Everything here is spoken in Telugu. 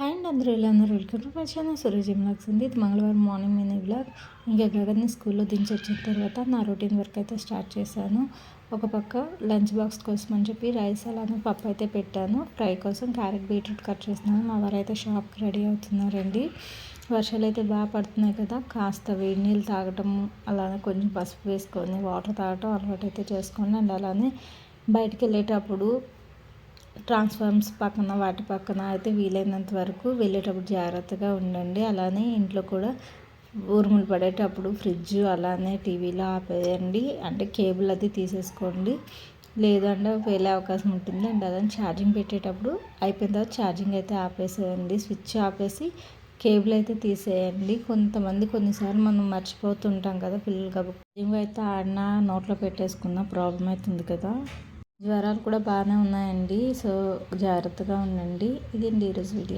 హాయ్ అండ్ అందరూ ఎలా ఉన్నారు welcome to my channel Suraji vlogs ఉంది ఇది మంగళవారం మార్నింగ్ నేను బ్లాగ్ ఇంకా గగన్ని స్కూల్లో దించి వచ్చిన తర్వాత నా రొటీన్ వర్క్ అయితే స్టార్ట్ చేశాను. ఒక పక్క లంచ్ బాక్స్ కోసం అని చెప్పి రైస్ అలానే పప్పు అయితే పెట్టాను. ఫ్రై కోసం క్యారెట్ బీట్రూట్ కట్ చేస్తున్నాను. మా వారు అయితే షాప్కి రెడీ అవుతున్నారండి. వర్షాలు అయితే బాగా పడుతున్నాయి కదా. కాస్త వేడి నీళ్ళు తాగటం అలానే కొంచెం పసుపు వేసుకొని వాటర్ తాగటం అలవాటు అయితే చేసుకోండి అండ్ అలానే బయటికి వెళ్ళేటప్పుడు ట్రాన్స్ఫార్మ్స్ పక్కన వాటి పక్కన అయితే వీలైనంత వరకు వెళ్ళేటప్పుడు జాగ్రత్తగా ఉండండి. అలానే ఇంట్లో కూడా ఊరుములు పడేటప్పుడు ఫ్రిడ్జ్ అలానే టీవీలో ఆపేయండి. అంటే కేబుల్ అది తీసేసుకోండి. లేదంటే వెళ్ళే అవకాశం ఉంటుంది అండ్ అదని ఛార్జింగ్ పెట్టేటప్పుడు అయిపోయిన తర్వాత ఛార్జింగ్ అయితే ఆపేసేయండి. స్విచ్ ఆపేసి కేబుల్ అయితే తీసేయండి. కొంతమంది కొన్నిసార్లు మనం మర్చిపోతుంటాం కదా పిల్లలు కాబట్టి. అయితే ఆడిన నోట్లో పెట్టేసుకున్న ప్రాబ్లం అవుతుంది కదా. జ్వరాలు కూడా బాగానే ఉన్నాయండి. సో జాగ్రత్తగా ఉండండి. ఇదండి ఈరోజు వీడియో